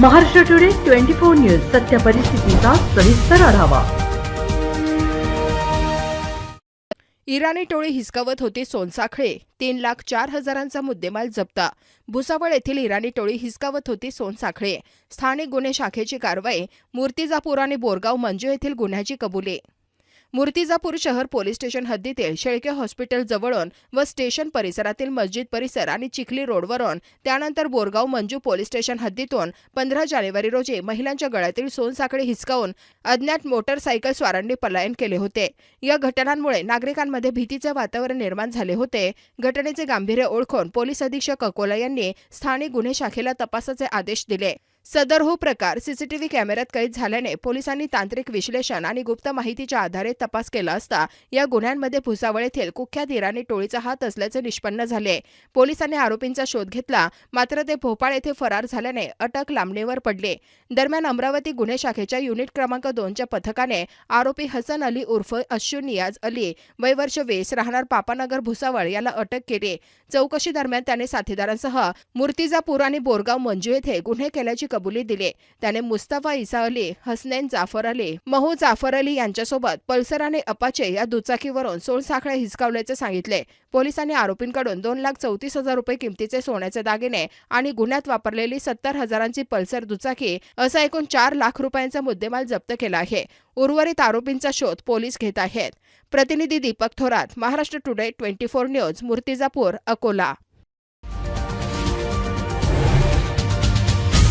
Maharashtra today twenty four news सत्य परिस्थितीचा सविस्तर आढावा. इराणी टोळी हिसकावत होती सोनसाखळे. तीन लाख चार हजारांचा मुद्देमाल जप्त. भुसावळ येथील इराणी टोळी हिसकावत होती सोनसाखळे. स्थानिक गुन्हे शाखेची कारवाई मूर्तिजापूर आणि बोरगाव मंजू येथील गुन्ह्याची कबुली. मूर्तिजापूर शहर पोलीस स्टेशन हद्दीतील शेळके हॉस्पिटल जवळून व स्टेशन परिसरातील मस्जिद परिसर आणि चिखली रोडवरून त्यानंतर बोरगाव मंजू पोलीस स्टेशन हद्दीतून पंधरा जानेवारी रोजी महिलांच्या गळ्यातील सोनसाखळी हिसकावून अज्ञात मोटरसायकल स्वारांनी पलायन केले होते. या घटनांमुळे नागरिकांमध्ये भीतीचे वातावरण निर्माण झाले होते. घटनेचे गांभीर्य ओळखून पोलीस अधीक्षक अकोला यांनी स्थानिक गुन्हे शाखेला तपासाचे आदेश दिले. सदर हो प्रकार सीसीटीव्ही कॅमेऱ्यात कैद झाल्याने पोलिसांनी तांत्रिक विश्लेषण आणि गुप्त माहितीच्या आधारे तपास केला असता या गुन्ह्यांमध्ये भुसावळ येथील कुख्यात इराणी टोळीचा हात असल्याचे निष्पन्न झाले. पोलिसांनी आरोपींचा शोध घेतला मात्र ते भोपाळ येथे फरार झाल्याने अटक लांबणीवर पडले. दरम्यान अमरावती गुन्हे शाखेच्या युनिट क्रमांक दोनच्या पथकाने आरोपी हसन अली उर्फ अश्यू नियाज अली वय वर्ष वीस राहणार पापानगर भुसावळ याला अटक केली. चौकशी दरम्यान त्याने साथीदारांसह मूर्तिजापूर आणि बोरगाव मंजू येथे गुन्हे केल्याची कबुली दिली. त्याने मुस्तफा इसा अली हसनैन जाफर अली महू जाफर अली यांच्यासोबत पल्सर आणि अपाचे या दुचाकीवरून सोळसाखळे हिसकावल्याचे सांगितले. पोलिसांनी आरोपींकडून दोन लाख चौतीस हजार रुपये किमतीचे सोन्याचे दागिने आणि गुन्ह्यात वापरलेली सत्तर हजारांची पल्सर दुचाकी असा एकूण चार लाख रुपयांचा मुद्देमाल जप्त केला आहे. उर्वरित आरोपींचा शोध पोलीस घेत आहेत. प्रतिनिधी Deepak Thorat Maharashtra today twenty four news Murtijapur Akola.